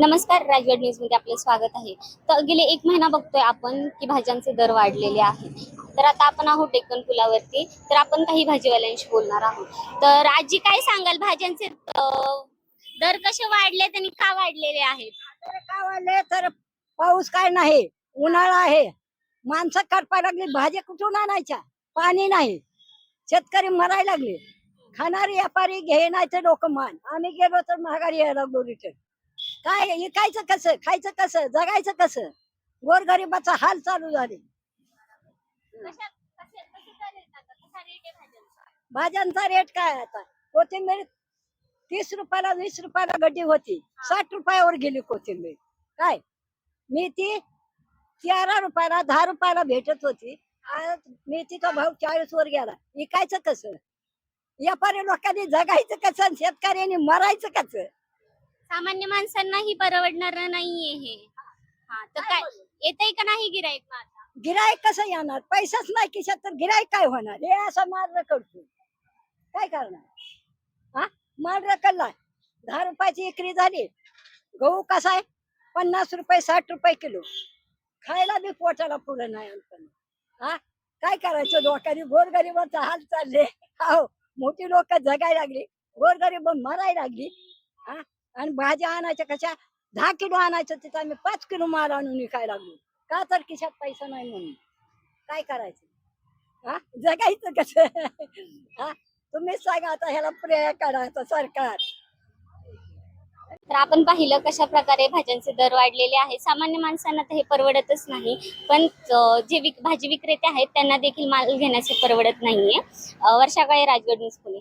नमस्कार राजगड न्यूजमध्ये आपले स्वागत आहे. तर गेले एक महिना बघतोय आपण की भाज्यांचे दर वाढलेले आहेत. तर आता आपण आहोत डेक्कन पुलावरती. तर आपण काही भाजीवाल्यांशी बोलणार आहोत. तर आजी काय सांगाल भाज्यांचे दर कसे वाढले आणि का वाढलेले आहेत? तर का वाढले? तर पाऊस काय नाही उन्हाळा आहे. माणसं काटपाय लागली भाज्या कुठून आणायच्या? पाणी नाही. शेतकरी मराय लागले. खाणारे व्यापारी घेण्याचे लोक मान. आम्ही गेलो तर महागारी यायला लागलो रिटर्न काय विकायचं कसं? खायचं कसं? जगायचं कसं? गोरगरिबाचा हाल चालू झाले. भाज्यांचा? रेट काय आता? कोथिंबीर तीस रुपयाला वीस रुपयाला गड्डी होती. साठ रुपयावर गेली कोथिंबीर. काय? मेथी तेरा रुपयाला दहा रुपयाला भेटत होती. आज मेथीचा भाव चाळीस वर गेला. विकायचं कसं? व्यापारी लोकांनी जगायचं कसं शेतकऱ्यांनी मरायचं कसं? सामान्य माणसांनाही परवडणार नाहीये हे. हा तर काय येतंय का नाही गिराईक आता? गिरायक कसं येणार? पैसाच नाही खिशात तर गिरायक काय होणार? हे असं माल रकडतो काय करणार? हा? माल रकडला दहा रुपयाची विक्री झाली. गहू कसा आहे? पन्नास रुपये साठ रुपये किलो. खायला बी पोटाला पुढे नाही हा? काय करायचं? लोकांनी गोरगरिबाचा हाल चालले. हो. मोठी लोक जगायला लागली गोरगरीब मरायला लागली हा? आणि भाज्या आणायच्या कशा? दहा किलो आणायचं तिथं आम्ही पाच किलो माल आणून विकायला लागलो. का तर खिशात पैसा नाही म्हणून. काय करायचं? हा? जगायचं कसं? हा? तुम्हीच सांगा आता ह्याला प्रेय काढायचा सरकार. तर आपण पाहिलं कशा प्रकारे भाज्यांचे दर वाढलेले आहे सामान्य माणसांना तर हे परवडतच नाही. पण जे विक भाजी विक्रेते आहेत त्यांना देखील माल घेण्याचे परवडत नाहीये. वर्षाकाळी राजगड न्यूज पुणे.